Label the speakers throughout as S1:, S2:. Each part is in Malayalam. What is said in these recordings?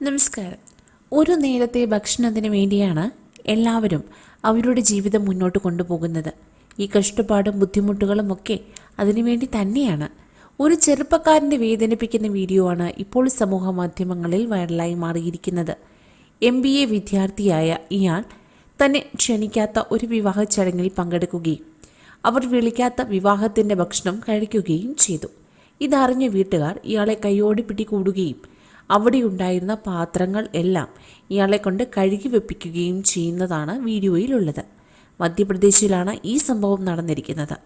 S1: നമസ്കാരം. ഒരു നേരത്തെ ഭക്ഷണത്തിന് വേണ്ടിയാണ് എല്ലാവരും അവരുടെ ജീവിതം മുന്നോട്ട് കൊണ്ടുപോകുന്നത്. ഈ കഷ്ടപ്പാടും ബുദ്ധിമുട്ടുകളും ഒക്കെ അതിനുവേണ്ടി തന്നെയാണ്. ഒരു ചെറുപ്പക്കാരന്റെ വേദനിപ്പിക്കുന്ന വീഡിയോ ആണ് ഇപ്പോൾ സമൂഹ മാധ്യമങ്ങളിൽ വൈറലായി മാറിയിരിക്കുന്നത്. എം ബി എ വിദ്യാർത്ഥിയായ ഇയാൾ തന്നെ ക്ഷണിക്കാത്ത ഒരു വിവാഹ ചടങ്ങിൽ പങ്കെടുക്കുകയും അവർ വിളിക്കാത്ത വിവാഹത്തിന്റെ ഭക്ഷണം കഴിക്കുകയും ചെയ്തു. ഇതറിഞ്ഞ വീട്ടുകാർ ഇയാളെ കൈയോടെ പിടികൂടുകയും അവിടെ ഉണ്ടായിരുന്ന പാത്രങ്ങൾ എല്ലാം ഇയാളെ കൊണ്ട് കഴുകി വെപ്പിക്കുകയും ചെയ്യുന്നതാണ് വീഡിയോയിലുള്ളത്. മധ്യപ്രദേശിലാണ് ഈ സംഭവം നടന്നിരിക്കുന്നത്.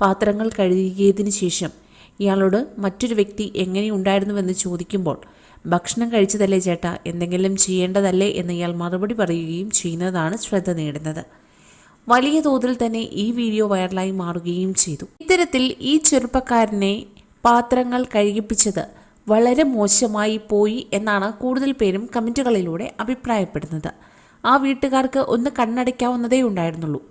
S1: പാത്രങ്ങൾ കഴുകിയതിനു ശേഷം ഇയാളോട് മറ്റൊരു വ്യക്തി എങ്ങനെ ഉണ്ടായിരുന്നുവെന്ന് ചോദിക്കുമ്പോൾ ഭക്ഷണം കഴിച്ചതല്ലേ ചേട്ടാ? എന്തെങ്കിലും ചെയ്യേണ്ടതല്ലേ? എന്ന് ഇയാൾ മറുപടി പറയുകയും ചെയ്യുന്നതാണ് ശ്രദ്ധ നേടുന്നത്. വലിയ തോതിൽ തന്നെ ഈ വീഡിയോ വൈറലായി മാറുകയും ചെയ്തു. ഇത്തരത്തിൽ ഈ ചെറുപ്പക്കാരനെ പാത്രങ്ങൾ കഴുകിപ്പിച്ചത് വളരെ മോശമായി പോയി എന്നാണ് കൂടുതൽ പേരും കമന്റുകളിലൂടെ അഭിപ്രായപ്പെടുന്നത്. ആ വീട്ടുകാർക്ക് ഒന്ന് കണ്ണടയ്ക്കാവുന്നതേ ഉണ്ടായിരുന്നുള്ളൂ.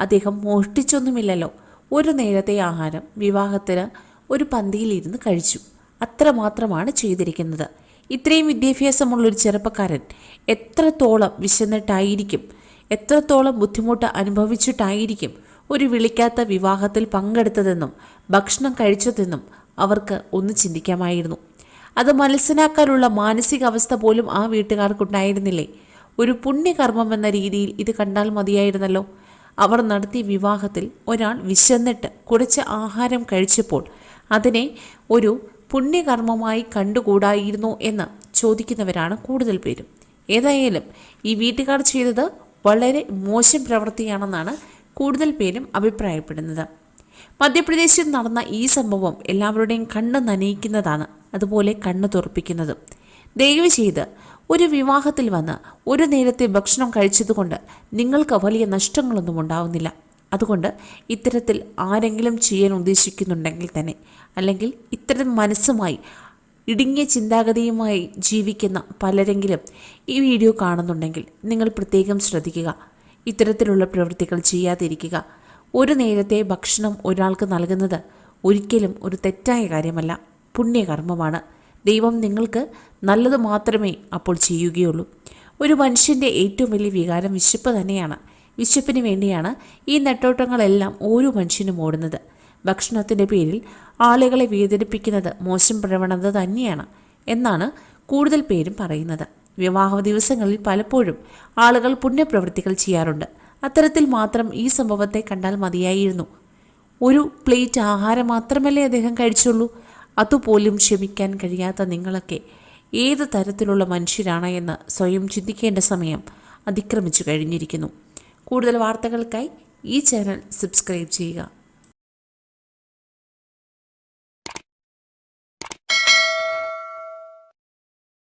S1: അദ്ദേഹം മോഷ്ടിച്ചൊന്നുമില്ലല്ലോ. ഒരു നേരത്തെ ആഹാരം വിവാഹത്തിന് ഒരു പന്തിയിലിരുന്ന് കഴിച്ചു. അത്രമാത്രമാണ് ചെയ്തിരിക്കുന്നത്. ഇത്രയും വിദ്യാഭ്യാസമുള്ളൊരു ചെറുപ്പക്കാരൻ എത്രത്തോളം വിശന്നിട്ടായിരിക്കും എത്രത്തോളം ബുദ്ധിമുട്ട് അനുഭവിച്ചിട്ടായിരിക്കും ഒരു വിളിക്കാത്ത വിവാഹത്തിൽ പങ്കെടുത്തതെന്നും ഭക്ഷണം കഴിച്ചതെന്നും അവർക്ക് ഒന്ന് ചിന്തിക്കാമായിരുന്നു. അത് മനസ്സിലാക്കാനുള്ള മാനസികാവസ്ഥ പോലും ആ വീട്ടുകാർക്കുണ്ടായിരുന്നില്ലേ? ഒരു പുണ്യകർമ്മം എന്ന രീതിയിൽ ഇത് കണ്ടാൽ മതിയായിരുന്നല്ലോ. അവർ നടത്തിയ വിവാഹത്തിൽ ഒരാൾ വിശന്നിട്ട് കുറച്ച് ആഹാരം കഴിച്ചപ്പോൾ അതിനെ ഒരു പുണ്യകർമ്മമായി കണ്ടുകൂടായിരുന്നോ എന്ന് ചോദിക്കുന്നവരാണ് കൂടുതൽ പേരും. ഏതായാലും ഈ വീട്ടുകാർ ചെയ്തത് വളരെ മോശം പ്രവൃത്തിയാണെന്നാണ് കൂടുതൽ പേരും അഭിപ്രായപ്പെടുന്നത്. മധ്യപ്രദേശിൽ നടന്ന ഈ സംഭവം എല്ലാവരുടെയും കണ്ണ് നനയിക്കുന്നതാണ് അതുപോലെ കണ്ണ് തുറപ്പിക്കുന്നതും. ദയവ് ചെയ്ത് ഒരു വിവാഹത്തിൽ വന്ന് ഒരു നേരത്തെ ഭക്ഷണം കഴിച്ചതുകൊണ്ട് നിങ്ങൾക്ക് വലിയ നഷ്ടങ്ങളൊന്നും ഉണ്ടാവുന്നില്ല. അതുകൊണ്ട് ഇത്തരത്തിൽ ആരെങ്കിലും ചെയ്യാൻ ഉദ്ദേശിക്കുന്നുണ്ടെങ്കിൽ തന്നെ അല്ലെങ്കിൽ ഇത്തരം മനസ്സുമായി ഇടുങ്ങിയ ചിന്താഗതിയുമായി ജീവിക്കുന്ന പലരെങ്കിലും ഈ വീഡിയോ കാണുന്നുണ്ടെങ്കിൽ നിങ്ങൾ പ്രത്യേകം ശ്രദ്ധിക്കുക. ഇത്തരത്തിലുള്ള പ്രവൃത്തികൾ ചെയ്യാതിരിക്കുക. ഒരു നേരത്തെ ഭക്ഷണം ഒരാൾക്ക് നൽകുന്നത് ഒരിക്കലും ഒരു തെറ്റായ കാര്യമല്ല. പുണ്യകർമ്മമാണ്. ദൈവം നിങ്ങൾക്ക് നല്ലത് മാത്രമേ അപ്പോൾ ചെയ്യുകയുള്ളൂ. ഒരു മനുഷ്യന്റെ ഏറ്റവും വലിയ വികാരം വിശപ്പ് തന്നെയാണ്. വിശപ്പിന് വേണ്ടിയാണ് ഈ നെട്ടോട്ടങ്ങളെല്ലാം ഓരോ മനുഷ്യനും ഓടുന്നത്. ഭക്ഷണത്തിന്റെ പേരിൽ ആളുകളെ വേദനിപ്പിക്കുന്നത് മോശം പ്രവണത തന്നെയാണ് എന്നാണ് കൂടുതൽ പേരും പറയുന്നത്. വിവാഹ ദിവസങ്ങളിൽ പലപ്പോഴും ആളുകൾ പുണ്യപ്രവൃത്തികൾ ചെയ്യാറുണ്ട്. അത്തരത്തിൽ മാത്രം ഈ സംഭവത്തെ കണ്ടാൽ മതിയായിരുന്നു. ഒരു പ്ലേറ്റ് ആഹാരം മാത്രമല്ലേ അദ്ദേഹം കഴിച്ചുള്ളൂ. അതുപോലും ക്ഷമിക്കാൻ കഴിയാത്ത നിങ്ങളൊക്കെ ഏത് തരത്തിലുള്ള മനുഷ്യരാണ് എന്ന് സ്വയം ചിന്തിക്കേണ്ട സമയം അതിക്രമിച്ചു കഴിഞ്ഞിരിക്കുന്നു. കൂടുതൽ വാർത്തകൾക്കായി ഈ ചാനൽ സബ്സ്ക്രൈബ് ചെയ്യുക.